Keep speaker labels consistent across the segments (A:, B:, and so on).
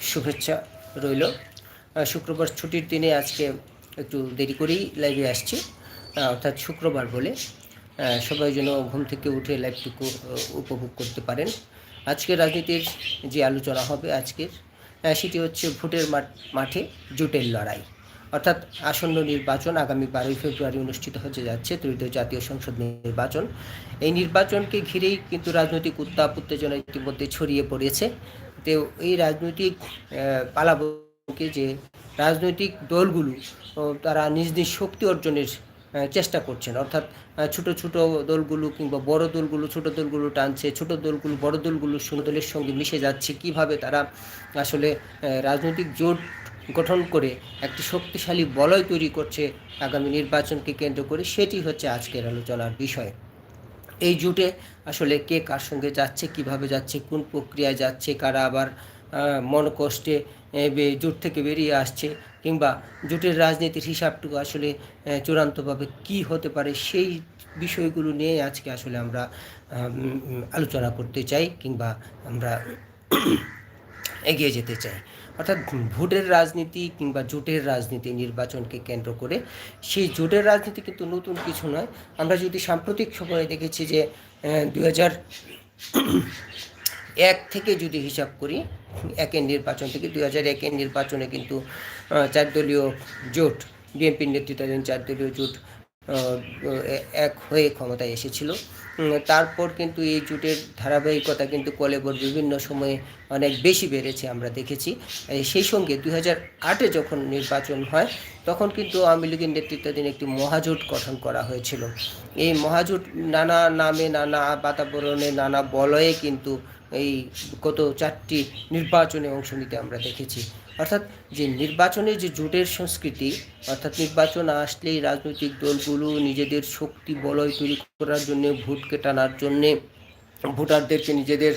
A: শুভেচ্ছা রইল। শুক্রবার ছুটির দিনে আজকে একটু দেরি করেই লাইভে আসছি। অর্থাৎ শুক্রবার বলে সবাই যেন ঘুম থেকে উঠে লাইভটুকু উপভোগ করতে পারেন। আজকের রাজনীতির যে আলোচনা হবে আজকের সেটি হচ্ছে ভোটের মাঠ- জোটের লড়াই। অর্থাৎ আসন্ন নির্বাচন আগামী বারোই ফেব্রুয়ারি অনুষ্ঠিত হতে যাচ্ছে, ত্রয়োদশ জাতীয় সংসদ নির্বাচন। এই নির্বাচনকে ঘিরেই কিন্তু রাজনৈতিক উত্তাপ, উত্তেজনা ইতিমধ্যে ছড়িয়ে পড়েছে। তো এই রাজনৈতিক পালাবকে যে রাজনৈতিক দলগুলো তারা নিজ নিজ শক্তি অর্জনের চেষ্টা করছেন। অর্থাৎ ছোট ছোট দলগুলো কিংবা বড় দলগুলো, ছোট দলগুলো টানছে, ছোট দলগুলো, বড় দলগুলো দলের সঙ্গে মিশে যাচ্ছে। কীভাবে তারা আসলে রাজনৈতিক জোট গঠন করে একটি শক্তিশালী বলয় তৈরি করছে আগামী নির্বাচনকে কেন্দ্র করে, সেটি হচ্ছে আজকের আলোচনার বিষয়। এই জুটে আসলে কে কার সঙ্গে যাচ্ছে কীভাবে যাচ্ছে কোন প্রক্রিয়ায় যাচ্ছে কারা আবার এ, বে- জোট থেকে বেরিয়ে আসছে কিংবা জোটের রাজনীতির হিসাবটুকু আসলে চূড়ান্তভাবে কি হতে পারে সেই বিষয়গুলো নিয়ে আজকে আসলে আমরা আলোচনা করতে চাই কিংবা আমরা এগিয়ে যেতে চাই। অর্থাৎ ভোটের রাজনীতি কিংবা জোটের রাজনীতি নির্বাচনকে কেন্দ্র করে, সেই জোটের রাজনীতি কিন্তু নতুন কিছু নয়। আমরা যদি সাম্প্রতিক সময়ে দেখেছি যে দু এক থেকে যদি হিসাব করি, একের নির্বাচন থেকে দু হাজার একের নির্বাচনে কিন্তু চারদলীয় চার দলীয় জোট, বিএনপির নেতৃত্বাধীন চারদলীয় জোট এক হয়ে ক্ষমতায় এসেছিল। তারপর কিন্তু এই জোটের ধারাবাহিকতা কিন্তু কলেবর বিভিন্ন সময়ে অনেক বেশি বেড়েছে আমরা দেখেছি। সেই সঙ্গে দুই হাজার আটে যখন নির্বাচন হয়, তখন কিন্তু আওয়ামী লীগের নেতৃত্বাধীন একটি মহাজোট গঠন করা হয়েছিল। এই মহাজোট নানা নামে, নানা বাতাবরণে, নানা বলয়ে কিন্তু এই গত চারটি নির্বাচনে অংশ নিতে আমরা দেখেছি। অর্থাৎ যে নির্বাচনের যে জোটের সংস্কৃতি, অর্থাৎ নির্বাচন আসলেই রাজনৈতিক দলগুলো নিজেদের শক্তি, বলয় তৈরি করার জন্য ভোটকে টানার জন্যে, ভোটারদেরকে নিজেদের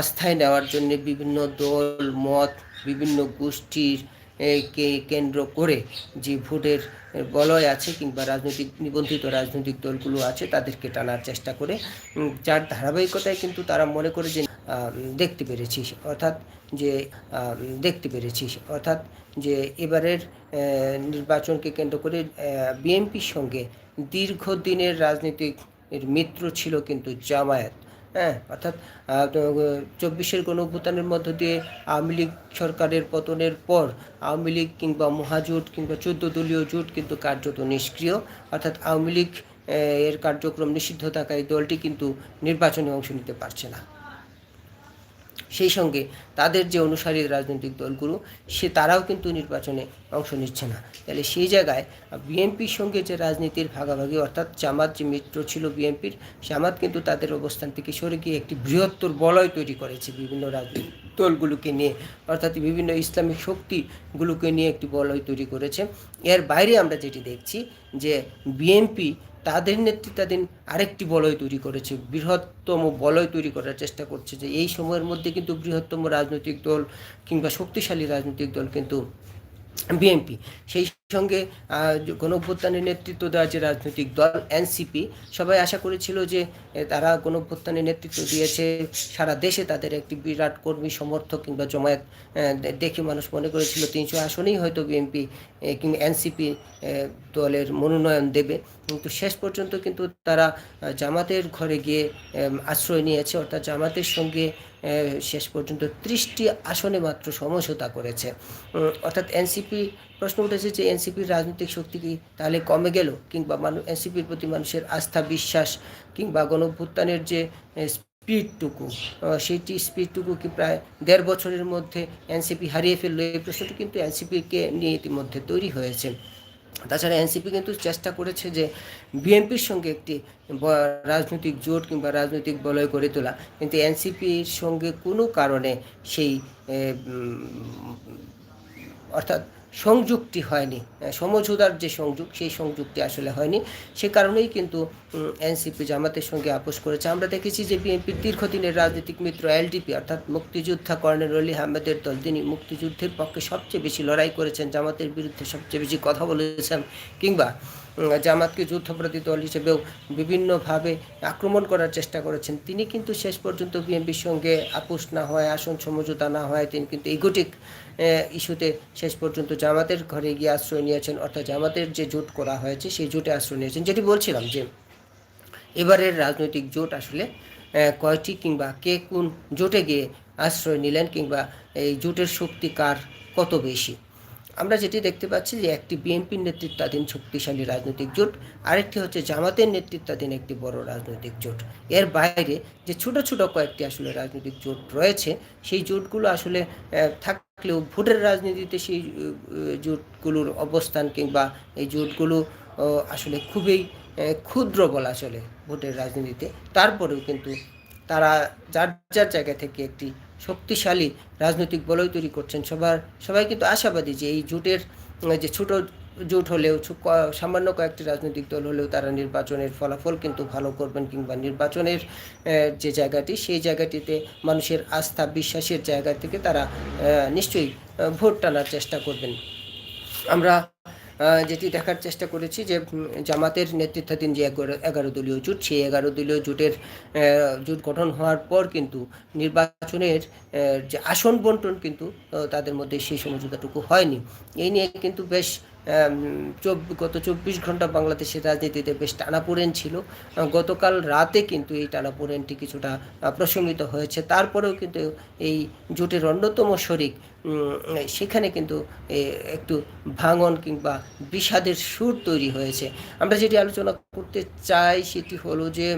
A: আস্থায় নেওয়ার জন্য বিভিন্ন দল, মত, বিভিন্ন গোষ্ঠীর কে কেন্দ্র করে যে ভোটের বলয় আছে কিংবা রাজনৈতিক, নিবন্ধিত রাজনৈতিক দলগুলো আছে, তাদেরকে টানার চেষ্টা করে। যার ধারাবাহিকতায় কিন্তু তারা মনে করে যে দেখতে পেরেছিস, অর্থাৎ যে দেখতে পেরেছিস, অর্থাৎ যে এবারের নির্বাচনকে কেন্দ্র করে বিএনপির সঙ্গে দীর্ঘদিনের রাজনৈতিক মিত্র ছিল কিন্তু জামায়াত হ্যাঁ? অর্থাৎ চব্বিশের গণ অভ্যুত্থানের মধ্য দিয়ে আওয়ামী লীগ সরকারের পতনের পর আওয়ামী লীগ কিংবা মহাজোট কিংবা চোদ্দ দলীয় জোট কিন্তু কার্যত নিষ্ক্রিয়, অর্থাৎ আওয়ামী লীগ এর কার্যক্রম নিষিদ্ধ থাকায় দলটি কিন্তু নির্বাচনে অংশ নিতে পারছে না। সেই সঙ্গে তাদের যে অনুসারী রাজনৈতিক দলগুলো, সে তারাও কিন্তু নির্বাচনে অংশ নিচ্ছে না। তাহলে সেই জায়গায় বিএনপির সঙ্গে যে রাজনীতির ভাগাভাগি, অর্থাৎ জামাত যে মিত্র ছিল বিএনপির, জামাত কিন্তু তাদের অবস্থান থেকে সরে গিয়ে একটি বৃহত্তর বলয় তৈরি করেছে বিভিন্ন রাজনৈতিক দলগুলোকে নিয়ে, অর্থাৎ বিভিন্ন ইসলামিক শক্তিগুলোকে নিয়ে একটি বলয় তৈরি করেছে। এর বাইরে আমরা যেটি দেখছি যে বিএনপি তাদের নেতৃত্বাধীন আরেকটি বলয় তৈরি করেছে, বৃহত্তম বলয় তৈরি করার চেষ্টা করছে যে এই সময়ের মধ্যে কিন্তু বৃহত্তম রাজনৈতিক দল কিংবা শক্তিশালী রাজনৈতিক দল কিন্তু বিএনপি সেই সঙ্গে গণঅভ্যুত্থানের নেতৃত্ব দেওয়া যে রাজনৈতিক দল এনসিপি সবাই আশা করেছিল যে তারা গণঅভ্যুত্থানের নেতৃত্ব দিয়েছে। সারা দেশে তাদের একটি বিরাট কর্মী, সমর্থক কিংবা জমায়েত দেখে মানুষ মনে করেছিল তিনশো আসনেই হয়তো বিএনপি কিংবা এনসিপি দলের মনোনয়ন দেবে। কিন্তু শেষ পর্যন্ত কিন্তু তারা জামাতের ঘরে গিয়ে আশ্রয় নিয়েছে। অর্থাৎ জামাতের সঙ্গে শেষ পর্যন্ত ত্রিশটি আসনে মাত্র সমঝোতা করেছে। অর্থাৎ এনসিপি প্রশ্ন উঠেছে যে এনসিপির রাজনৈতিক শক্তি কি তাহলে কমে গেল? কিংবা মানুষ এনসিপির প্রতি মানুষের আস্থা, বিশ্বাস, কিংবা গণভ্যুত্থানের যে স্পিডটুকু সেইটি স্পিডটুকু কি প্রায় দেড় বছরের মধ্যে এনসিপি হারিয়ে ফেলল? এই প্রশ্নটি কিন্তু এনসিপিকে নিয়ে ইতিমধ্যে তৈরি হয়েছে। তাছাড়া এনসিপি কিন্তু চেষ্টা করেছে যে বিএনপির সঙ্গে একটি রাজনৈতিক জোট কিংবা রাজনৈতিক বলয় গড়ে তোলা। কিন্তু এনসিপির সঙ্গে কোনো কারণে সেই অর্থাৎ সংযুক্তি হয়নি। সমঝোতার যে সংযোগ, সেই সংযুক্তি আসলে হয়নি। সে কারণেই কিন্তু এনসিপি জামাতের সঙ্গে আপোষ করেছে। আমরা দেখেছি যে বিএনপির দীর্ঘদিনের রাজনৈতিক মিত্র এলডিপি, অর্থাৎ মুক্তিযোদ্ধা কর্নেল অলি আহমেদের দল, তিনি মুক্তিযুদ্ধের পক্ষে সবচেয়ে বেশি লড়াই করেছেন, জামাতের বিরুদ্ধে সবচেয়ে বেশি কথা বলেছেন, কিংবা জামাতকে যুদ্ধপ্রতি দল হিসেবেও বিভিন্নভাবে আক্রমণ করার চেষ্টা করেছেন। তিনি কিন্তু শেষ পর্যন্ত বিএনপির সঙ্গে আপোষ না হয় আসন সমঝোতা না হয় তিনি কিন্তু ইগোটিক ইস্যুতে শেষ পর্যন্ত জামাতের ঘরে গিয়ে আশ্রয় নিয়েছেন, অর্থাৎ জামাতের যে জোট করা হয়েছে, সেই জোটে আশ্রয় নিয়েছেন। যেটি বলছিলাম যে, এবারের রাজনৈতিক জোট আসলে কয়টি কিংবা কে কোন জোটে গিয়ে আশ্রয় নিলেন কিংবা এই জোটের শক্তি কার কত বেশি? আমরা যেটি দেখতে পাচ্ছি যে একটি বিএনপির নেতৃত্বাধীন শক্তিশালী রাজনৈতিক জোট, আরেকটি হচ্ছে জামাতের নেতৃত্বাধীন একটি বড় রাজনৈতিক জোট। এর বাইরে যে ছোট ছোট কয়েকটি আসলে রাজনৈতিক জোট রয়েছে, সেই জোটগুলো আসলে থাকলেও ভোটের রাজনীতিতে সেই জোটগুলোর অবস্থান কিংবা এই জোটগুলো আসলে খুবই ক্ষুদ্র বলা চলে ভোটের রাজনীতিতে। তারপরেও কিন্তু তারা যার যার জায়গা থেকে একটি শক্তিশালী রাজনৈতিক বলয় তৈরি করছেন সবার, সবাই কিন্তু আশাবাদী যে এই জোটের, যে ছোট জোট হলেও সামান্য কয়েকটি রাজনৈতিক দল হলেও তারা নির্বাচনের ফলাফল কিন্তু ভালো করবেন কিংবা নির্বাচনের যে জায়গাটি, সেই জায়গাটিতে মানুষের আস্থা, বিশ্বাসের জায়গা থেকে তারা নিশ্চয়ই ভোট টানার চেষ্টা করবেন। আমরা যেটি দেখার চেষ্টা করেছি যে জামাতের নেতৃত্বাধীন যে এগারো দলীয় জোট, সেই এগারো দলীয় জোটের জোট গঠন হওয়ার পর কিন্তু নির্বাচনের যে আসন বন্টন কিন্তু তাদের মধ্যে সেই সমঝোতাটুকু হয়নি। এই নিয়ে কিন্তু বেশ গত চব্বিশ ঘণ্টা বাংলাদেশের রাজনীতিতে বেশ টানাপোড়েন ছিল। গতকাল রাতে কিন্তু এই টানাপোড়েনটি কিছুটা প্রশমিত হয়েছে। তারপরেও কিন্তু এই জোটের অন্যতম শরিক সেখানে কিন্তু একটু ভাঙন কিংবা বিষাদের সুর তৈরি হয়েছে। আমরা যেটি আলোচনা করতে চাই সেটি হলো যে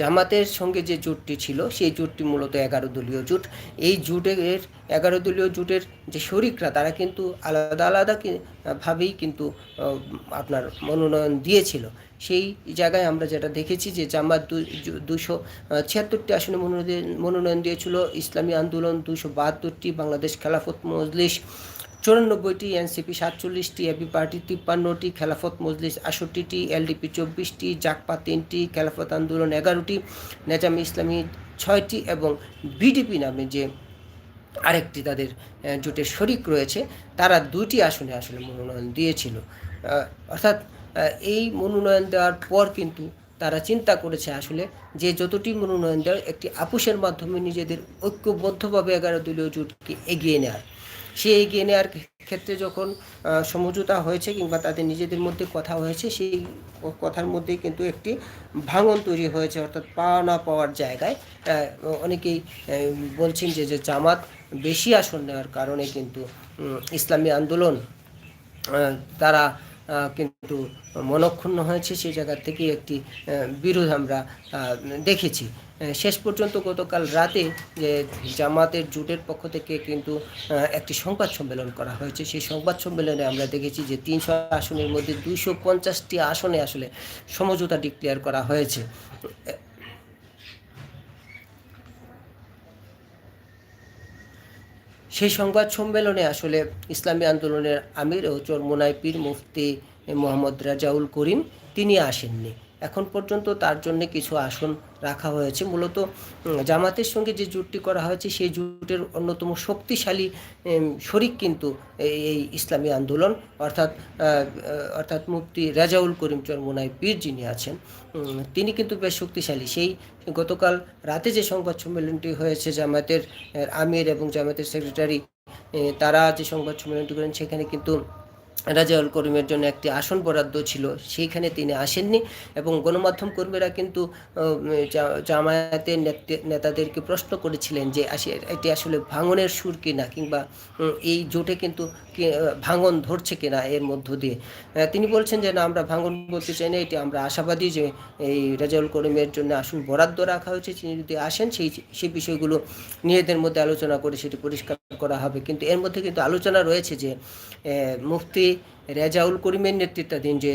A: জামাতের সঙ্গে যে জোটটি ছিল, সেই জোটটি মূলত এগারো দলীয় জোট। এই জোটের এগারো দলীয় জোটের যে শরিকরা, তারা কিন্তু আলাদা আলাদা ভাবেই কিন্তু আপনার মনোনয়ন দিয়েছিল। সেই জায়গায় আমরা যেটা দেখেছি যে জামাত দুশো ছিয়াত্তরটি আসনে মনোনয়ন দিয়েছিল। ইসলামী আন্দোলন দুশো বাহাত্তরটি, বাংলাদেশ খেলাফত মজলিস চুরানব্বইটি এনসিপি, সাতচল্লিশটি এবি পার্টি, তিপ্পান্নটি খেলাফত মজলিস আষট্টিটি এলডিপি চব্বিশটি জাকপা, তিনটি খেলাফত আন্দোলন, এগারোটি নেজাম ইসলামী, ছয়টি এবং বিডিপি নামে যে আরেকটি তাদের জোটের শরিক রয়েছে, তারা দুটি আসনে আসলে মনোনয়ন দিয়েছিল। অর্থাৎ এই মনোনয়ন দেওয়ার পর কিন্তু তারা চিন্তা করেছে আসলে যে যতটি মনোনয়ন দেওয়ার একটি আপুসের মাধ্যমে নিজেদের ঐক্যবদ্ধভাবে এগারো দলীয় জোটকে এগিয়ে নেওয়ার সে এগিয়ে নেওয়ার ক্ষেত্রে যখন সমঝোতা হয়েছে কিংবা তাদের নিজেদের মধ্যে কথা হয়েছে, সেই কথার মধ্যে কিন্তু একটি ভাঙন তৈরি হয়েছে, অর্থাৎ পাওয়া না পাওয়ার জায়গায়। অনেকেই বলছেন যে যে জামাত বেশি আসন নেওয়ার কারণে কিন্তু ইসলামী আন্দোলন তারা কিন্তু মনক্ষুণ্ণ হয়েছে। সেই জায়গা থেকে একটি বিরোধ আমরা দেখেছি। শেষ পর্যন্ত গতকাল রাতে যে জামাতের জোটের পক্ষ থেকে কিন্তু একটি সংবাদ সম্মেলন করা হয়েছে। সেই সংবাদ সম্মেলনে আমরা দেখেছি যে তিনশো আসনের মধ্যে দুইশো পঞ্চাশটি আসনে আসলে সমঝোতা ডিক্লেয়ার করা হয়েছে। সেই সংবাদ সম্মেলনে আসলে ইসলামী আন্দোলনের আমির ও চরমোনাই পীর মুফতি মোহাম্মদ রাজাউল করিম তিনি আসেননি। এখন পর্যন্ত তার জন্য কিছু আসন রাখা হয়েছে। মূলত জামাতের সঙ্গে যে জোটটি করা হয়েছে, সেই জোটের অন্যতম শক্তিশালী শরিক কিন্তু এই ইসলামী আন্দোলন, অর্থাৎ অর্থাৎ মুফতি রাজাউল করিম চরমোনাই পীর যিনি আছেন তিনি কিন্তু বেশ শক্তিশালী। সেই গতকাল রাতে যে সংবাদ সম্মেলনটি হয়েছে জামাতের আমির এবং জামাতের সেক্রেটারি তারা যে সংবাদ সম্মেলনটি করেন, সেখানে কিন্তু রাজাউল করিমের জন্য একটি আসন বরাদ্দ ছিল, সেইখানে তিনি আসেননি এবং গণমাধ্যম কর্মীরা কিন্তু জামায়াতের নেতাদেরকে প্রশ্ন করেছিলেন যে এটি আসলে ভাঙনের সুর কিনা কিংবা এই জোটে কিন্তু ভাঙন ধরছে কিনা এর মধ্য দিয়ে। তিনি বলছেন যে না, আমরা ভাঙন বলতে চাই না, এটি আমরা আশাবাদী যে এই রাজাউল করিমের জন্য আসন বরাদ্দ রাখা হয়েছে, তিনি যদি আসেন, সেই সেই বিষয়গুলো নিজেদের মধ্যে আলোচনা করে সেটি পরিষ্কার করা হবে। কিন্তু এর মধ্যে কিন্তু আলোচনা রয়েছে যে মুফতি রেজাউল করিমের নেতৃত্বাধীন যে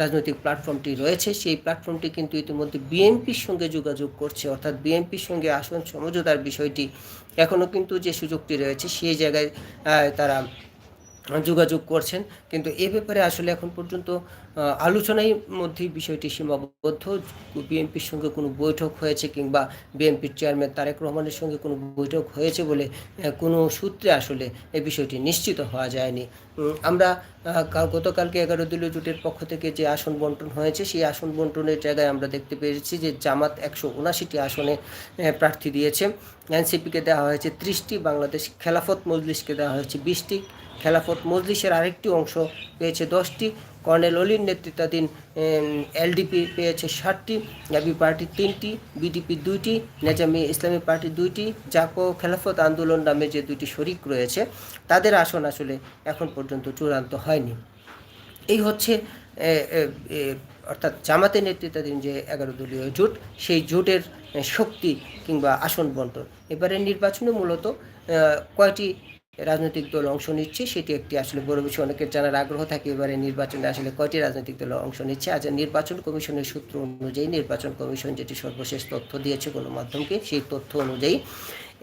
A: রাজনৈতিক প্ল্যাটফর্মটি রয়েছে, সেই প্ল্যাটফর্মটি কিন্তু ইতিমধ্যে বিএনপির সঙ্গে যোগাযোগ করছে। অর্থাৎ বিএনপির সঙ্গে আসন সমঝোতার বিষয়টি এখনও কিন্তু যে সুযোগটি রয়েছে, সেই জায়গায় তারা যোগাযোগ করছেন। কিন্তু এ ব্যাপারে আসলে এখন পর্যন্ত আহ, আলোচনার মধ্যেই বিষয়টি সীমাবদ্ধ। বিএনপির সঙ্গে কোনো বৈঠক হয়েছে কিংবা বিএনপির চেয়ারম্যান তারেক রহমানের সঙ্গে কোনো বৈঠক হয়েছে বলে কোনো সূত্রে আসলে এই বিষয়টি নিশ্চিত হওয়া যায়নি। আমরা গতকালকে এগারো দলীয় জোটের পক্ষ থেকে যে আসন বন্টন হয়েছে সেই আসন বন্টনের জায়গায় আমরা দেখতে পেরেছি যে জামাত একশো উনাশিটি আসনে প্রার্থী দিয়েছে। এনসিপিকে দেওয়া হয়েছে ত্রিশটি বাংলাদেশ খেলাফত মজলিসকে দেওয়া হয়েছে বিশটি। খেলাফত মজলিসের আরেকটি অংশ পেয়েছে দশটি। কর্নেল অলির নেতৃত্বাধীন এলডিপি পেয়েছে ষাটটি এবি পার্টি তিনটি, বিডিপি দুইটি, নেজামি ইসলামী পার্টি দুইটি, জাকো খেলাফত আন্দোলন নামে যে দুইটি শরিক রয়েছে, তাদের আসন আসলে এখন পর্যন্ত চূড়ান্ত হয়নি। এই হচ্ছে অর্থাৎ জামাতের নেতৃত্বাধীন যে এগারো দলীয় জোট, সেই জোটের শক্তি কিংবা আসন বন্টন। এবারে নির্বাচনে মূলত কয়টি রাজনৈতিক দল অংশ নিচ্ছে, সেটি একটি আসলে বড় বিষয়। অনেকের জানার আগ্রহ থাকে এবারে নির্বাচনে আসলে কয়টি রাজনৈতিক দল অংশ নিচ্ছে। আজ নির্বাচন কমিশনের সূত্র অনুযায়ী নির্বাচন কমিশন যেটি সর্বশেষ তথ্য দিয়েছে গণমাধ্যমকে, সেই তথ্য অনুযায়ী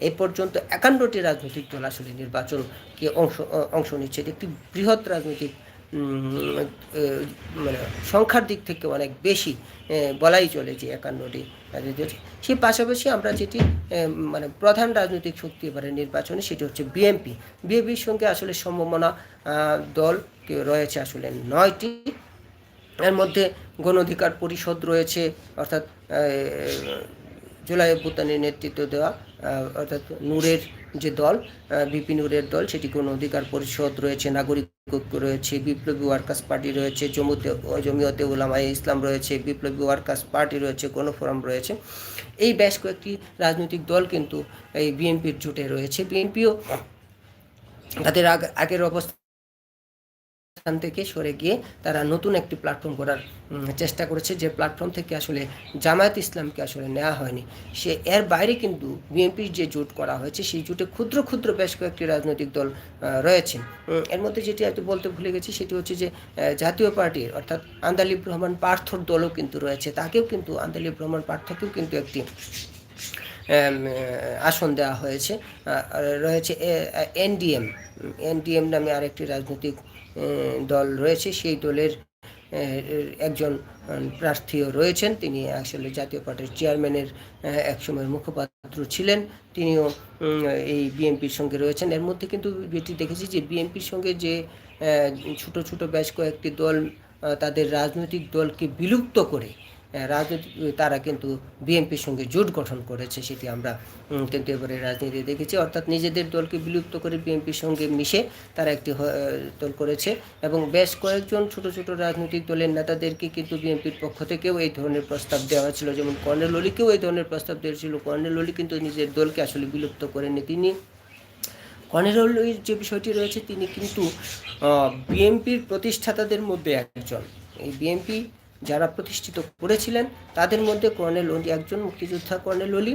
A: এ পর্যন্ত একান্নটি রাজনৈতিক দল আসলে নির্বাচনকে অংশ অংশ নিচ্ছে। এটি একটি বৃহৎ রাজনৈতিক মানে সংখ্যার দিক থেকে অনেক বেশি বলাই চলে যে একান্নটি রাজনৈতিক দল। সেই পাশাপাশি আমরা যেটি মানে প্রধান রাজনৈতিক শক্তি এবারে নির্বাচনে সেটি হচ্ছে বিএনপি বিএনপির সঙ্গে আসলে সম্ভাবনা দল রয়েছে আসলে নয়টি এর মধ্যে গণ অধিকার পরিষদ রয়েছে, অর্থাৎ জুলাই অভ্যুত্থানের নেতৃত্ব দেওয়া অর্থাৎ নূরের যে দল বিপি নূরের দল, সেটি কোনো অধিকার পরিষদ রয়েছে, নাগরিক রয়েছে, বিপ্লবী ওয়ার্কার্স পার্টি রয়েছে জমুতে জমিয়তে উলামায়ে ইসলাম রয়েছে, বিপ্লবী ওয়ার্কার্স পার্টি রয়েছে, কোনো ফোরাম রয়েছে। এই বেশ কয়েকটি রাজনৈতিক দল কিন্তু এই বিএনপির জোটে রয়েছে। বিএনপিও তাদের আগ- আগের অবস্থা স্থান থেকে সরে গিয়ে তারা নতুন একটি প্ল্যাটফর্ম করার চেষ্টা করেছে, যে প্ল্যাটফর্ম থেকে আসলে জামায়াত ইসলামকে আসলে নেওয়া হয়নি। সে, এর বাইরে কিন্তু বিএনপির যে জোট করা হয়েছে, সেই জোটে ক্ষুদ্র ক্ষুদ্র বেশ কয়েকটি রাজনৈতিক দল রয়েছে। এর মধ্যে যেটি হয়তো বলতে ভুলে গেছি, সেটি হচ্ছে যে জাতীয় পার্টির, অর্থাৎ আন্দালিব রহমান পার্থর দলও কিন্তু রয়েছে। তাকেও কিন্তু, আন্দালিব রহমান পার্থকেও কিন্তু একটি আসন দেওয়া হয়েছে। রয়েছে এনডিএম। এনডিএম নামে আরেকটি রাজনৈতিক দল রয়েছে, সেই দলের একজন প্রার্থীও রয়েছেন। তিনি আসলে জাতীয় পার্টির চেয়ারম্যানের একসময় মুখপাত্র ছিলেন। তিনিও এই বিএনপির সঙ্গে রয়েছেন। এর মধ্যে কিন্তু যেটি দেখেছি যে বিএনপির সঙ্গে যে ছোট ছোট বেশ কয়েকটি দল তাদের রাজনৈতিক দলকে বিলুপ্ত করে আহ, রাজনৈতিক তারা কিন্তু বিএনপির সঙ্গে জোট গঠন করেছে সেটি আমরা কিন্তু এবারে রাজনীতি দেখেছি। অর্থাৎ নিজেদের দলকে বিলুপ্ত করে বিএনপির সঙ্গে মিশে তারা একটি দল করেছে এবং বেশ কয়েকজন ছোট ছোট রাজনৈতিক দলের নেতাদেরকে কিন্তু বিএনপির পক্ষ থেকেও এই ধরনের প্রস্তাব দেওয়া হয়েছিল যেমন কর্নেল অলিকেও এই ধরনের প্রস্তাব দিয়েছিল কর্নেল অলি কিন্তু নিজের দলকে আসলে বিলুপ্ত করেনি তিনি। কর্নেলের যে বিষয়টি রয়েছে তিনি কিন্তু বিএনপির প্রতিষ্ঠাতাদের মধ্যে একজন। এই বিএনপি যারা প্রতিষ্ঠিত করেছিলেন, তাদের মধ্যে কর্নেল অলি একজন, মুক্তিযোদ্ধা কর্নেল অলি।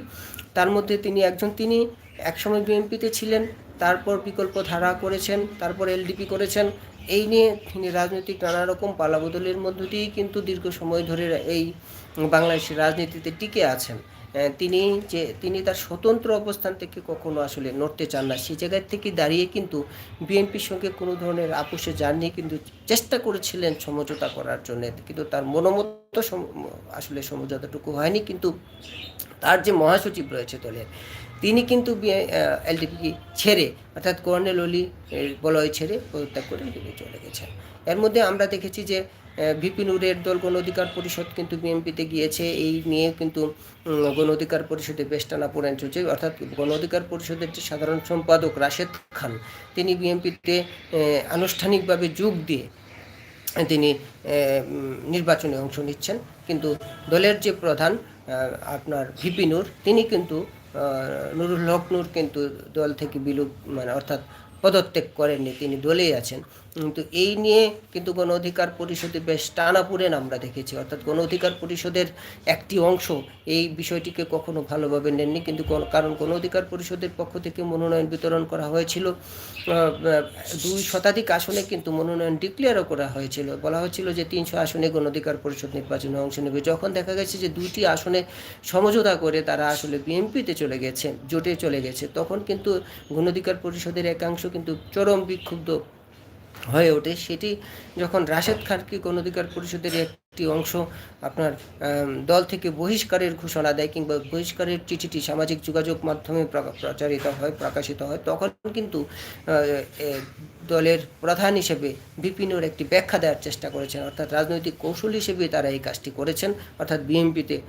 A: তার মধ্যে তিনি একজন, তিনি একসময় বিএনপিতে ছিলেন, তারপর বিকল্প ধারা করেছেন, তারপর এলডিপি করেছেন। এই নিয়ে তিনি রাজনৈতিক নানা রকম পালাবদলের মধ্য দিয়েই কিন্তু দীর্ঘ সময় ধরে এই বাংলাদেশের রাজনীতিতে টিকে আছেন। তিনি যে, তিনি তার স্বতন্ত্র অবস্থান থেকে কখনো আসলে নড়তে চান না। সেই জায়গার থেকে দাঁড়িয়ে কিন্তু বিএনপির সঙ্গে কোনো ধরনের আপোষে যাননি, কিন্তু চেষ্টা করেছিলেন সমঝোতা করার জন্য। কিন্তু তার মনোমত আসলে সমঝোতাটুকু হয়নি, কিন্তু তার যে মহাসচিব রয়েছে দলের, তিনি কিন্তু এলডিপি ছেড়ে, অর্থাৎ কর্নেল অলি বলয় ছেড়ে পদত্যাগ করে চলে গেছেন। এর মধ্যে আমরা দেখেছি যে ভিপি নুরের দল গণ অধিকার পরিষদ কিন্তু বিএনপিতে গিয়েছে। এই নিয়ে কিন্তু গণ অধিকার পরিষদে বেশ টানা পড়েন চলছে। অর্থাৎ গণ অধিকার পরিষদের যে সাধারণ সম্পাদক রাশেদ খান, তিনি বিএনপিতে আনুষ্ঠানিকভাবে যোগ দিয়ে তিনি নির্বাচনে অংশ নিচ্ছেন। কিন্তু দলের যে প্রধান আপনার ভিপি নূর, তিনি কিন্তু নুরুল হক নূর কিন্তু দল থেকে বিলুপ মানে অর্থাৎ পদত্যাগ করেননি, তিনি দলেই আছেন। কিন্তু এই নিয়ে কিন্তু গণ অধিকার পরিষদে বেশ টানাপুরেন আমরা দেখেছি। অর্থাৎ গণ অধিকার পরিষদের একটি অংশ এই বিষয়টিকে কখনো ভালোভাবে নেননি। কিন্তু কারণ গণ অধিকার পরিষদের পক্ষ থেকে মনোনয়ন বিতরণ করা হয়েছিল দুই শতাধিক আসনে কিন্তু মনোনয়ন ডিক্লেয়ারও করা হয়েছিল। বলা হয়েছিল যে তিনশো আসনে গণ অধিকার পরিষদ নির্বাচনে অংশ নেবে। যখন দেখা গেছে যে দুইটি আসনে সমঝোতা করে তারা আসলে বিএনপিতে চলে গেছে, জোটে চলে গেছে, তখন কিন্তু গণ অধিকার পরিষদের একাংশ কিন্তু চরম বিক্ষুব্ধ হয়ে ওঠে। সেটি যখন রাশেদ খানকে গণধিকার পরিষদের একটি অংশ আপনার দল থেকে বহিষ্কারের ঘোষণা দেয় কিংবা বহিষ্কারের চিঠিটি সামাজিক যোগাযোগ মাধ্যমে প্রা- প্রচারিত হয়, প্রকাশিত হয়, তখন কিন্তু দলের প্রধান হিসেবে বিপিনুর একটি ব্যাখ্যা দেওয়ার চেষ্টা করেছেন। অর্থাৎ রাজনৈতিক কৌশল হিসেবে তারা এই কাজটি করেছেন। অর্থাৎ বিএনপিতে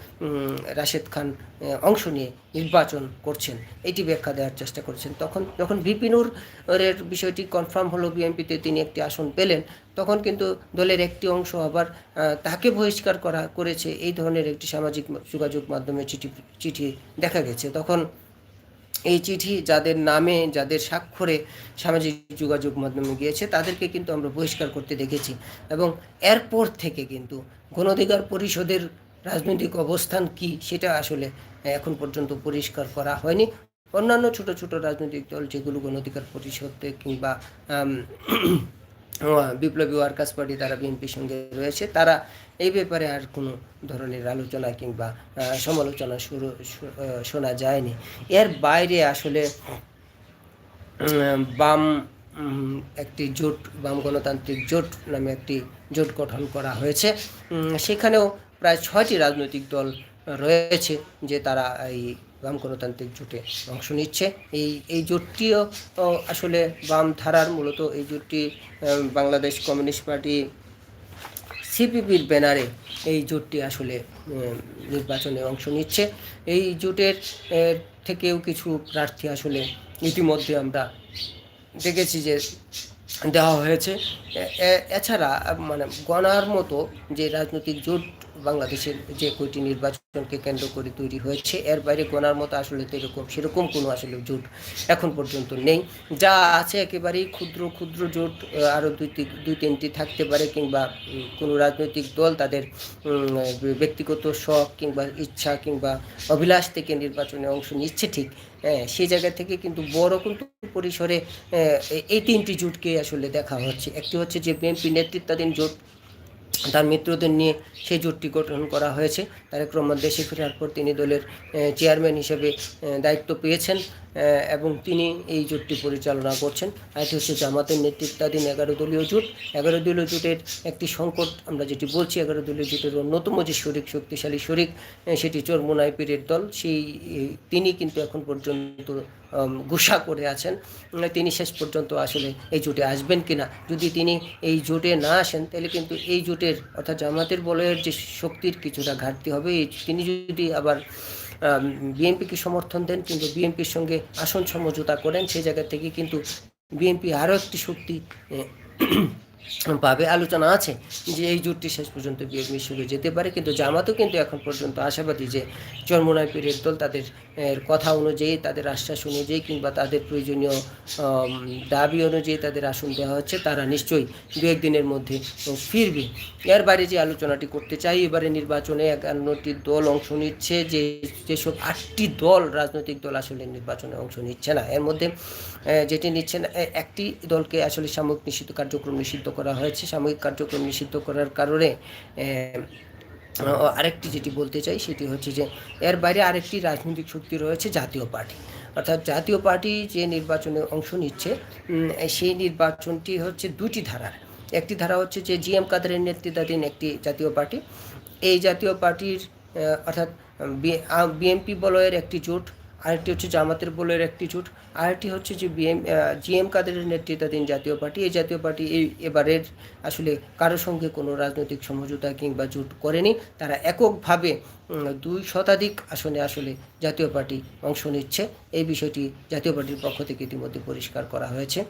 A: রাশেদ খান অংশ নিয়ে নির্বাচন করছেন। এটি ব্যাখ্যা দেওয়ার চেষ্টা করেছেন। তখন, যখন বিপিনুর বিষয়টি কনফার্ম হলো, বিএনপিতে তিনি একটি আসন পেলেন তখন কিন্তু দলের একটি অংশ আবার তাকে বহিষ্কার করা করেছে। এই ধরনের একটি সামাজিক যোগাযোগ মাধ্যমে চিঠি চিঠি দেখা গেছে। তখন এই চিঠি যাদের নামে, যাদের স্বাক্ষরে সামাজিক যোগাযোগ মাধ্যমে গিয়েছে, তাদেরকে কিন্তু আমরা বহিষ্কার করতে দেখেছি। এবং এরপর থেকে কিন্তু গণঅধিকার পরিষদের রাজনৈতিক অবস্থান কি, সেটা আসলে এখন পর্যন্ত পরিষ্কার করা হয়নি। অন্যান্য ছোট ছোট রাজনৈতিক দল যেগুলো গণঅধিকার পরিষদে কিংবা বিপ্লবী ওয়ার্কার্স পার্টি তারা বিএনপির সঙ্গে রয়েছে, তারা এই ব্যাপারে আর কোনো ধরনের আলোচনা কিংবা সমালোচনা শুরু শোনা যায়নি। এর বাইরে আসলে বাম একটি জোট, বাম গণতান্ত্রিক জোট নামে একটি জোট গঠন করা হয়েছে। সেখানেও প্রায় ছয়টি রাজনৈতিক দল রয়েছে যে তারা এই বাম গণতান্ত্রিক জোটে অংশ নিচ্ছে। এই এই জোটটিও আসলে বাম ধারার মূলত এই জোটটি বাংলাদেশ কমিউনিস্ট পার্টি সিপিপির ব্যানারে এই জোটটি আসলে নির্বাচনে অংশ নিচ্ছে। এই জোটের থেকেও কিছু প্রার্থী আসলে ইতিমধ্যে আমরা দেখেছি যে দেওয়া হয়েছে। এছাড়া মানে গণার মতো যে রাজনৈতিক জোট বাংলাদেশের যে কয়টি নির্বাচনকে কেন্দ্র করে তৈরি হয়েছে, এর বাইরে গণার মতো আসলে তো এরকম, সেরকম কোনো আসলে জোট এখন পর্যন্ত নেই। যা আছে একেবারেই ক্ষুদ্র ক্ষুদ্র জোট আরও দুই দুই তিনটি থাকতে পারে কিংবা কোনো রাজনৈতিক দল তাদের ব্যক্তিগত শখ কিংবা ইচ্ছা কিংবা অভিলাষ থেকে নির্বাচনে অংশ নিচ্ছে ঠিক সেই জায়গা থেকে কিন্তু বড় কিন্তু পরিসরে এই- তিনটি জোটকে আসলে দেখা হচ্ছে। একটি হচ্ছে যে বিএনপি নেতৃত্বাধীন জোট, তার মিত্রদের নিয়ে সেই জোটটি গঠন করা হয়েছে। তারেক রহমান দেশে ফেরার পর তিনি দলের চেয়ারম্যান হিসেবে দায়িত্ব পেয়েছেন। এবং তিনি এই জোটটি পরিচালনা করছেন। আরেকটি হচ্ছে জামাতের নেতৃত্বাধীন এগারো দলীয় জোট। এগারো দলীয় জোটের একটি সংকট, আমরা যেটি বলছি, এগারো দলীয় জোটের অন্যতম যে শরিক, শক্তিশালী শরিক সেটি চরমোনাই পীরের দল। সেই তিনি কিন্তু এখন পর্যন্ত গুসা করে আছেন। তিনি শেষ পর্যন্ত আসলে এই জোটে আসবেন কিনা? যদি তিনি এই জোটে না আসেন, তাহলে কিন্তু এই জোটের, অর্থাৎ জামাতের বলয়ের যে শক্তির কিছুটা ঘাটতি হবে। তিনি যদি আবার বিএনপিকে সমর্থন দেন কিন্তু বিএনপির সঙ্গে আসন সমঝোতা করেন, সেই জায়গা থেকে কিন্তু বিএনপি আরও একটি শক্তি পাবে আলোচনা আছে যে এই জোটটি শেষ পর্যন্ত বিএনপির সঙ্গে যেতে পারে, কিন্তু জামাতও কিন্তু এখন পর্যন্ত আশাবাদী যে চরমোনাই পীরের দল তাদের কথা অনুযায়ী, তাদের আশ্বাস অনুযায়ী কিংবা তাদের প্রয়োজনীয় দাবি অনুযায়ী তাদের আসন দেওয়া হচ্ছে, তারা নিশ্চয়ই দু একদিনের মধ্যে ফিরবে। এর বাইরে যে আলোচনাটি করতে চাই, এবারে নির্বাচনে একান্নটি দল অংশ নিচ্ছে, যে, যেসব আটটি দল রাজনৈতিক দল আসলে নির্বাচনে অংশ নিচ্ছে না। এর মধ্যে যেটি নিচ্ছে না একটি দলকে আসলে সাময়িক নিষিদ্ধ কার্যক্রম নিষিদ্ধ করা হয়েছে, সাময়িক কার্যক্রম নিষিদ্ধ করার কারণে আরেকটি যেটি বলতে চাই সেটি হচ্ছে যে, এর বাইরে আরেকটি রাজনৈতিক শক্তি রয়েছে, জাতীয় পার্টি। অর্থাৎ জাতীয় পার্টি যে নির্বাচনে অংশ নিচ্ছে সেই নির্বাচনটি হচ্ছে দুটি ধারার। একটি ধারা হচ্ছে যে জি এম কাদারের নেতৃত্বাধীন একটি জাতীয় পার্টি। এই জাতীয় পার্টির অর্থাৎ বিএনপি বলয়ের একটি জোট আরেকটি হচ্ছে জামাতের বলের একটি জোট, আরেকটি হচ্ছে যে বিএম জি এম কাদের নেতৃত্বাধীন জাতীয় পার্টি। এই জাতীয় পার্টি এই এবারের আসলে কারও সঙ্গে কোনো রাজনৈতিক সমঝোতা কিংবা জোট করেনি। তারা এককভাবে দুই শতাধিক আসনে আসলে জাতীয় পার্টি অংশ নিচ্ছে। এই বিষয়টি জাতীয় পার্টির পক্ষ থেকে ইতিমধ্যে পরিষ্কার করা হয়েছে।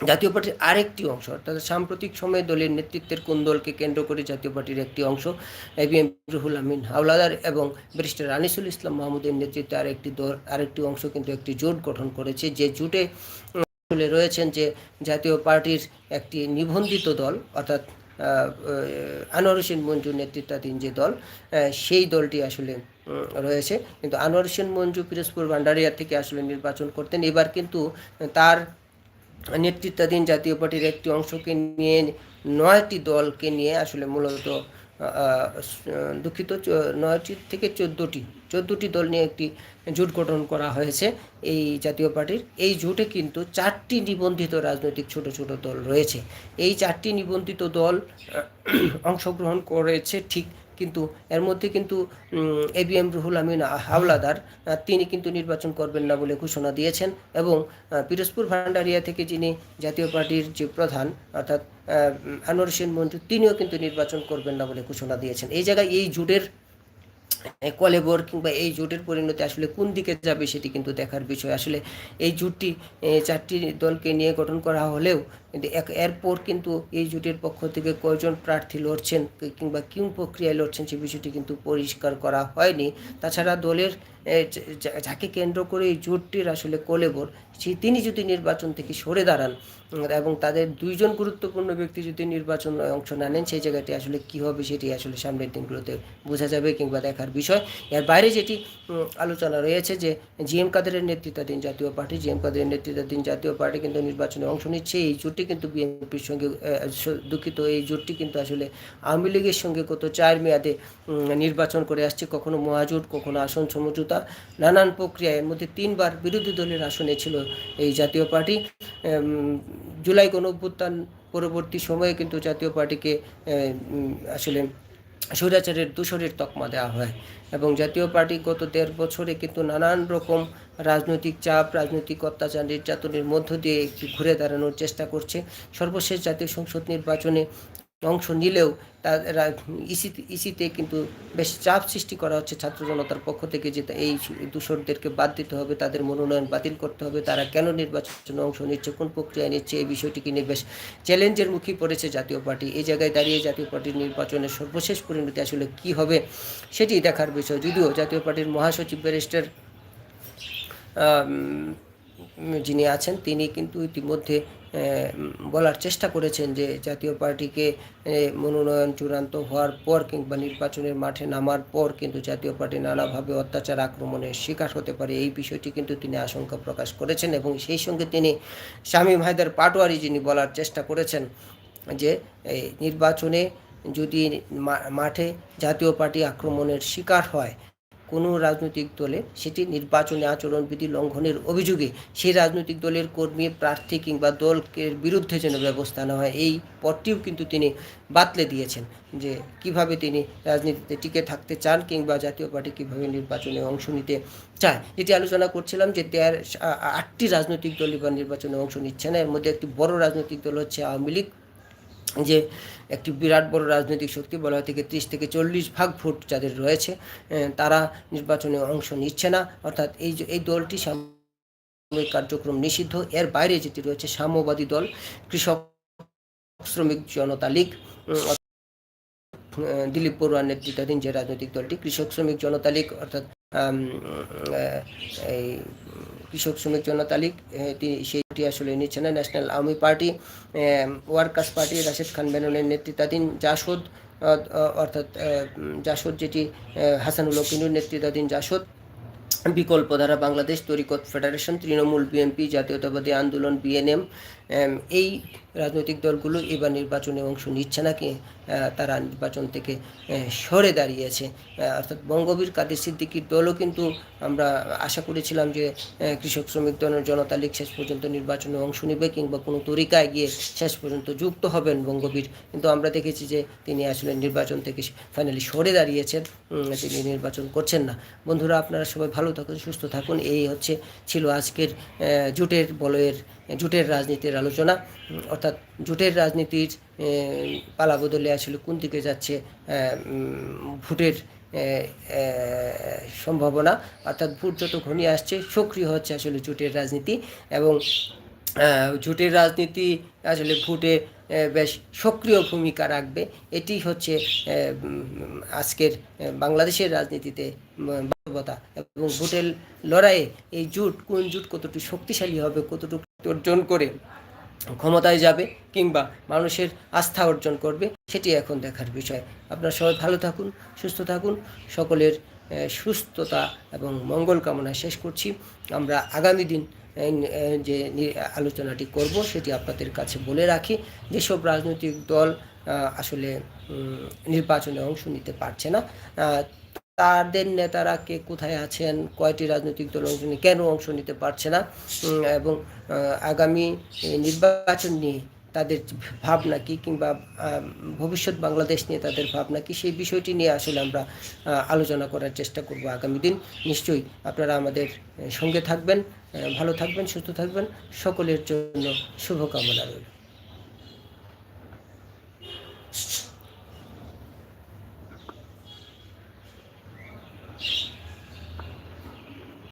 A: জাতীয় পার্টির আরেকটি অংশ, অর্থাৎ সাম্প্রতিক সময়ে দলের নেতৃত্বের কোন দলকে কেন্দ্র করে জাতীয় পার্টির একটি অংশ এবিএম রুহুল আমিন হাওলাদার এবং ব্যারিস্টার আনিসুল ইসলাম মাহমুদের নেতৃত্বে আরেকটি দল, আরেকটি অংশ কিন্তু একটি জোট গঠন করেছে। যে জোটে বলে রয়েছেন যে জাতীয় পার্টির একটি নিবন্ধিত দল, অর্থাৎ আনোয়ার হোসেন মঞ্জুর নেতৃত্বাধীন যে দল সেই দলটি আসলে রয়েছে। কিন্তু আনোয়ার হোসেন মঞ্জু পিরোজপুর ভান্ডারিয়া থেকে আসলে নির্বাচন করতেন। এবার কিন্তু তার নেতৃত্বাধীন জাতীয় পার্টির একটি অংশকে নিয়ে, নয়টি দলকে নিয়ে আসলে মূলত দুঃখিত নয়টি থেকে চোদ্দোটি চোদ্দোটি দল নিয়ে একটি জোট গঠন করা হয়েছে এই জাতীয় পার্টির। এই জোটে কিন্তু চারটি নিবন্ধিত রাজনৈতিক ছোট ছোট দল রয়েছে। এই চারটি নিবন্ধিত দল অংশগ্রহণ করেছে ঠিক কিন্তু এর মধ্যে কিন্তু A B M Ruhul Amin Howlader তিনি কিন্তু নির্বাচন করবেন না বলে ঘোষণা দিয়েছেন এবং পিরোজপুর ভান্ডারিয়া থেকে যিনি জাতীয় পার্টির যে প্রধান, অর্থাৎ আনোয়ার হোসেন মঞ্জু তিনিও কিন্তু নির্বাচন করবেন না বলে ঘোষণা দিয়েছেন। এই জায়গায় এই জোটের কলেবর কিংবা এই জোটের পরিণতি আসলে কোন দিকে যাবে সেটি কিন্তু দেখার বিষয়। আসলে এই জোটটি চারটি দলকে নিয়ে গঠন করা হলেও কিন্তু এরপর কিন্তু এই জোটের পক্ষ থেকে কয়জন প্রার্থী লড়ছেন কিংবা কিউ প্রক্রিয়ায় লড়ছেন সে বিষয়টি কিন্তু পরিষ্কার করা হয়নি। তাছাড়া দলের যাকে কেন্দ্র করে এই জোটটির আসলে কলেবর তিনি যদি নির্বাচন থেকে সরে দাঁড়ান এবং তাদের দুইজন গুরুত্বপূর্ণ ব্যক্তি যদি নির্বাচন অংশ না নেন, সেই জায়গাটি আসলে কী হবে সেটি আসলে সামনের দিনগুলোতে বোঝা যাবে কিংবা দেখার বিষয়। এর বাইরে যেটি আলোচনা রয়েছে যে জি এম কাদেরের নেতৃত্বাধীন জাতীয় পার্টি জি এম কাদেরের নেতৃত্বাধীন জাতীয় পার্টি কিন্তু নির্বাচনে অংশ নিচ্ছে। এই জোটটি কিন্তু বিএনপির সঙ্গে দুঃখিত, এই জোটটি কিন্তু আসলে আওয়ামী লীগের সঙ্গে গত চার মেয়াদে নির্বাচন করে আসছে। কখনো মহাজোট, কখনো আসন সমঝোতা নানান প্রক্রিয়া এর মধ্যে তিনবার বিরোধী দলের আসনে ছিল এই জাতীয় পার্টি। জুলাই গণ অভ্যুত্থান পরবর্তী সময়ে কিন্তু জাতীয় পার্টিকে আসলে স্বৈরাচারের দূষরের তকমা দেওয়া হয় এবং জাতীয় পার্টি গত দেড় বছরে কিন্তু নানান রকম রাজনৈতিক চাপ, রাজনৈতিক অত্যাচার, নির্যাতনের মধ্য দিয়ে একটি ঘুরে দাঁড়ানোর চেষ্টা করছে। সর্বশেষ জাতীয় সংসদ নির্বাচনে অংশ নিলেও তারা ইসিতে ইসিতে কিন্তু বেশ চাপ সৃষ্টি করা হচ্ছে ছাত্র জনতার পক্ষ থেকে যে এই দূষরদেরকে বাদ দিতে হবে, তাদের মনোনয়ন বাতিল করতে হবে, তারা কেন নির্বাচনে অংশ নিচ্ছে, কোন প্রক্রিয়া নিচ্ছে, এই বিষয়টিকে নিয়ে বেশ চ্যালেঞ্জের মুখে পড়েছে জাতীয় পার্টি। এই জায়গায় দাঁড়িয়ে জাতীয় পার্টির নির্বাচনের সর্বশেষ পরিণতি আসলে কি হবে, সেটি দেখার বিষয়। যদিও জাতীয় পার্টির মহাসচিব ব্যারিস্টার যিনি আছেন, তিনি কিন্তু ইতিমধ্যে বলার চেষ্টা করেছেন যে জাতীয় পার্টিকে মনোনয়ন চূড়ান্ত হওয়ার পর কিংবা নির্বাচনের মাঠে নামার পর কিন্তু জাতীয় পার্টি নানাভাবে অত্যাচার আক্রমণের শিকার হতে পারে এই বিষয়টি কিন্তু তিনি আশঙ্কা প্রকাশ করেছেন এবং সেই সঙ্গে তিনি শামীম হায়দার পাটোয়ারি যিনি বলার চেষ্টা করেছেন যে এই নির্বাচনে যদি মাঠে জাতীয় পার্টি আক্রমণের শিকার হয় কোনো রাজনৈতিক দলে সেটি নির্বাচনী আচরণবিধি লঙ্ঘনের অভিযোগে সেই রাজনৈতিক দলের কর্মী, প্রার্থী কিংবা দলের বিরুদ্ধে যেন ব্যবস্থা নেওয়া হয়। এই পথটিও কিন্তু তিনি বাতলে দিয়েছেন যে কীভাবে তিনি রাজনীতিতে টিকে থাকতে চান কিংবা জাতীয় পার্টি কীভাবে নির্বাচনে অংশ নিতে চায়। যেটি আলোচনা করছিলাম যে তের আটটি রাজনৈতিক দল এবার নির্বাচনে অংশ নিচ্ছে না। এর মধ্যে একটি বড় রাজনৈতিক দল হচ্ছে আওয়ামী লীগ, যে একটি বিরাট বড় রাজনৈতিক শক্তি বলা হয় থেকে ত্রিশ থেকে চল্লিশ ভাগ ভোট যাদের রয়েছে তারা নির্বাচনে অংশ নিচ্ছে না। অর্থাৎ এই এই দলটি সাময়িক কার্যক্রম নিষিদ্ধ। এর বাইরে যেটি রয়েছে সাম্যবাদী দল, কৃষক শ্রমিক জনতা লীগ দিলীপ বড়ুয়ার নেতৃত্বাধীন যে রাজনৈতিক দলটি, কৃষক শ্রমিক জনতা লীগ, অর্থাৎ এই কৃষক শ্রমিক জনতা তালিক তিনি সেইটি আসলে নিচ্ছে না। National army party workers party Rashed Khan বেনুলের নেতৃত্বাধীন জাসদ অর্থাৎ জাসদ যেটি হাসান হাসানুল কিনুর নেতৃত্বাধীন জাসদ বিকল্প ধারা বাংলাদেশ তরিকত ফেডারেশন তৃণমূল বিএনপি জাতীয়তাবাদী আন্দোলন বিএনএম এই রাজনৈতিক দলগুলো এবার নির্বাচনে অংশ নিচ্ছে নাকি আহ, তারা নির্বাচন থেকে সরে দাঁড়িয়েছে। অর্থাৎ বঙ্গবীর কাদের সিদ্দিকির দলও কিন্তু আমরা আশা করেছিলাম যে কৃষক শ্রমিক দল জনতা লীগ শেষ পর্যন্ত নির্বাচনে অংশ নেবে কিংবা কোনো তরিকায় গিয়ে শেষ পর্যন্ত যুক্ত হবেন বঙ্গবীর। কিন্তু আমরা দেখেছি যে তিনি আসলে নির্বাচন থেকে ফাইনালি সরে দাঁড়িয়েছেন তিনি নির্বাচন করছেন না। বন্ধুরা আপনারা সবাই ভালো থাকুন সুস্থ থাকুন। এই হচ্ছে ছিল আজকের জোটের বলয়ের জোটের রাজনীতির আলোচনা, অর্থাৎ জোটের রাজনীতির পালা বদলে আসলে কোন দিকে যাচ্ছে ভোটের সম্ভাবনা, অর্থাৎ ভোট যত ঘনিয়ে আসছে, সক্রিয় হচ্ছে আসলে জোটের রাজনীতি এবং জুটের রাজনীতি আসলে ভোটে বেশ সক্রিয় ভূমিকা রাখবে। এটি হচ্ছে আজকের বাংলাদেশের রাজনীতিতে বাস্তবতা এবং ভোটের লড়াইয়ে এই জোট কোন জোট কতটুকু শক্তিশালী হবে, কতটুকু অর্জন করে ক্ষমতায় যাবে কিংবা মানুষের আস্থা অর্জন করবে, সেটি এখন দেখার বিষয়। আপনারা সবাই ভালো থাকুন, সুস্থ থাকুন, সকলের সুস্থতা এবং মঙ্গল কামনা শেষ করছি। আমরা আগামী দিন যে আলোচনাটি করব সেটি আপনাদের কাছে বলে রাখি। যেসব রাজনৈতিক দল আসলে নির্বাচনে অংশ নিতে পারছে না তাদের নেতারা কে কোথায় আছেন, কয়টি রাজনৈতিক দল অংশ নিয়ে কেন অংশ নিতে পারছে না এবং আগামী নির্বাচন নিয়ে তাদের ভাবনা কি কিংবা ভবিষ্যৎ বাংলাদেশ নিয়ে তাদের ভাবনা কি, সেই বিষয়টি নিয়ে আসলে আমরা আলোচনা করার চেষ্টা করব আগামী দিন। নিশ্চয়ই আপনারা আমাদের সঙ্গে থাকবেন ভালো থাকবেন, সুস্থ থাকবেন। সকলের জন্য শুভকামনা রইল।